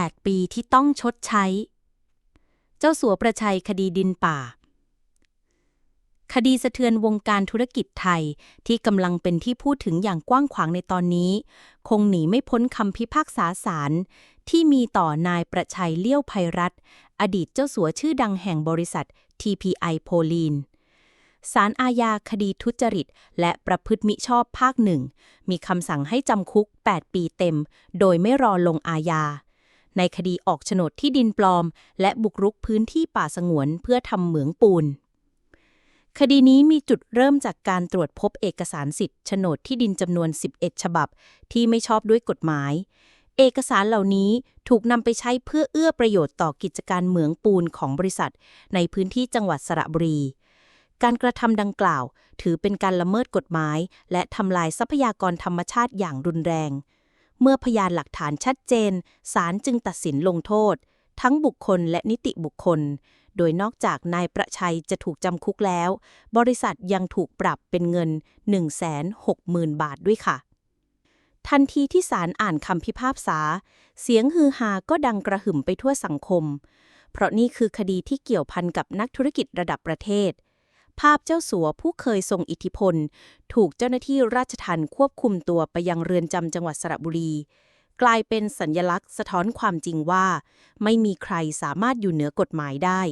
8 ปีที่ต้องชดใช้ เจ้าสัวประชัยคดีดินป่า คดีสะเทือนวงการธุรกิจไทยที่กำลังเป็นที่พูดถึงอย่างกว้างขวางในตอนนี้ คงหนีไม่พ้นคำพิพากษาศาลที่มีต่อนายประชัยเลี้ยวภัยรัตอดีตเจ้าสัวชื่อดังแห่งบริษัท TPI โพลีนศาลอาญาคดีทุจริต และประพฤติมิชอบภาคหนึ่ง มีคำสั่งให้จำคุก 8 ปีเต็ม โดยไม่รอลงอาญา ในคดีออกโฉนดที่ดินปลอม และบุกรุกพื้นที่ป่าสงวนเพื่อทำเหมืองปูน คดีนี้มีจุดเริ่มจากการตรวจพบเอกสารสิทธิ์โฉนดที่ดินจำนวน 11 ฉบับ ที่ไม่ชอบด้วยกฎหมาย เอกสารเหล่านี้ถูกนำไปใช้เพื่อเอื้อประโยชน์ต่อกิจการเหมืองปูนของบริษัท ในพื้นที่จังหวัดสระบุรีการกระทำดังกล่าว ถือเป็นการละเมิดกฎหมาย และทำลายทรัพยากรธรรมชาติอย่างรุนแรง เมื่อพยานหลักฐานชัดเจน ศาลจึงตัดสินลงโทษ ทั้งบุคคลและนิติบุคคล โดยนอกจากนายประชัยจะถูกจำคุกแล้ว บริษัทยังถูกปรับเป็นเงิน 160,000 บาทด้วยค่ะ ทันทีที่ศาลอ่านคำพิพากษา เสียงฮือฮาก็ดังกระหึ่มไปทั่วสังคม เพราะนี่คือคดีที่เกี่ยวพันกับนักธุรกิจระดับประเทศ ภาพเจ้าสัวผู้เคยทรงอิทธิพล ถูกเจ้าหน้าที่ราชทัณฑ์ควบคุมตัวไปยังเรือนจำจังหวัดสระบุรี กลายเป็นสัญญลักษณ์สะท้อนความจริงว่า ไม่มีใครสามารถอยู่เหนือกฎหมายได้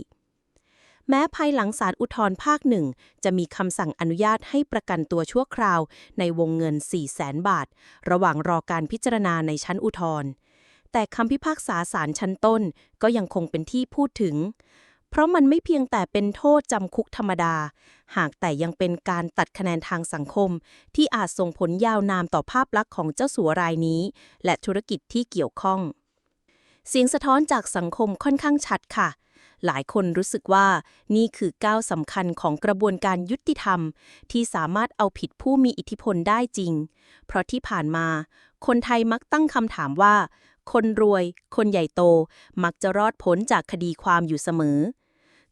แม้ภายหลังศาลอุทธรภาคหนึ่ง จะมีคำสั่งอนุญาตให้ประกันตัวชั่วคราวในวงเงิน 4 0 0แสนบาท ระหว่างรอการพิจารณาในชั้นอุทธรแต่คำพิพากษาศาลชั้นต้นก็ยังคงเป็นที่พูดถึง เพราะมันไม่เพียงแต่เป็นโทษจำคุกธรรมดา หากแต่ยังเป็นการตัดคะแนนทางสังคม ที่อาจส่งผลยาวนานต่อภาพลักษณ์ของเจ้าสัวรายนี้ และธุรกิจที่เกี่ยวข้อง เสียงสะท้อนจากสังคมค่อนข้างชัดค่ะ หลายคนรู้สึกว่านี่คือก้าวสำคัญของกระบวนการยุติธรรม ที่สามารถเอาผิดผู้มีอิทธิพลได้จริง เพราะที่ผ่านมา คนไทยมักตั้งคำถามว่า คนรวย คนใหญ่โต มักจะรอดพ้นจากคดีความอยู่เสมอ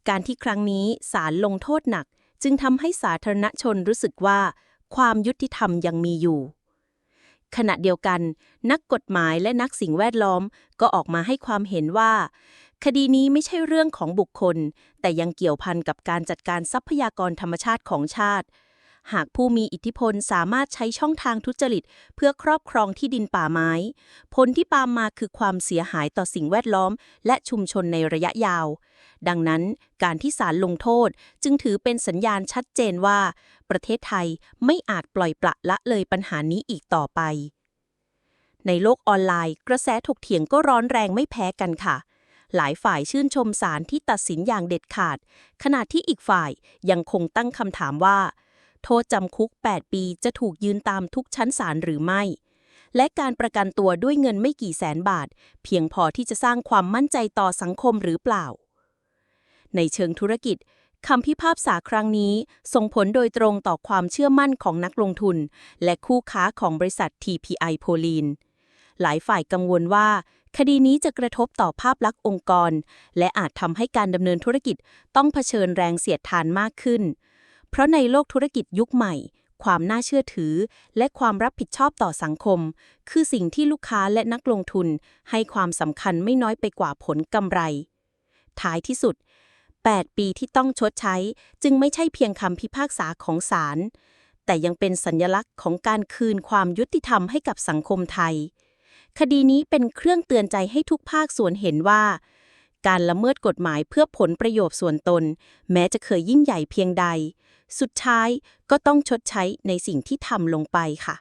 การที่ครั้งนี้ศาลลงโทษหนัก จึงทำให้สาธารณชนรู้สึกว่า ความยุติธรรมยังมีอยู่ขณะเดียวกัน นักกฎหมายและนักสิ่งแวดล้อมก็ออกมาให้ความเห็นว่า คดีนี้ไม่ใช่เรื่องของบุคคล แต่ยังเกี่ยวพันกับการจัดการทรัพยากรธรรมชาติของชาติ หากผู้มีอิทธิพลสามารถใช้ช่องทางทุจริต เพื่อครอบครองที่ดินป่าไม้ ผลที่ตามมาคือความเสียหายต่อสิ่งแวดล้อม และชุมชนในระยะยาว ดังนั้นการที่ศาลลงโทษจึงถือเป็นสัญญาณชัดเจนว่า ประเทศไทยไม่อาจปล่อยปละละเลยปัญหานี้อีกต่อไป ในโลกออนไลน์ กระแสถกเถียงก็ร้อนแรงไม่แพ้กันค่ะหลายฝ่ายชื่นชมศาลที่ตัดสินอย่างเด็ดขาด ขณะที่อีกฝ่ายยังคงตั้งคำถามว่า โทษจำคุก 8 ปีจะถูกยืนตามทุกชั้นศาลหรือไม่ และการประกันตัวด้วยเงินไม่กี่แสนบาท เพียงพอที่จะสร้างความมั่นใจต่อสังคมหรือเปล่า ในเชิงธุรกิจคำพิพากษาครั้งนี้ส่งผลโดยตรงต่อความเชื่อมั่นของนักลงทุน และคู่ค้าของบริษัท TPI โพลีน หลายฝ่ายกังวลว่า คดีนี้จะกระทบต่อภาพลักษณ์องค์กร และอาจทำให้การดำเนินธุรกิจต้องเผชิญแรงเสียดทานมากขึ้น เพราะในโลกธุรกิจยุคใหม่ ความน่าเชื่อถือ และความรับผิดชอบต่อสังคม คือสิ่งที่ลูกค้าและนักลงทุน ให้ความสำคัญไม่น้อยไปกว่าผลกำไร ท้ายที่สุด 8 ปีที่ต้องชดใช้ จึงไม่ใช่เพียงคำพิพากษาของศาลแต่ยังเป็นสัญลักษณ์ของการคืนความยุติธรรมให้กับสังคมไทย คดีนี้เป็นเครื่องเตือนใจให้ทุกภาคส่วนเห็นว่า การละเมิดกฎหมายเพื่อผลประโยชน์ส่วนตน แม้จะเคยยิ่งใหญ่เพียงใด สุดท้ายก็ต้องชดใช้ในสิ่งที่ทำลงไปค่ะ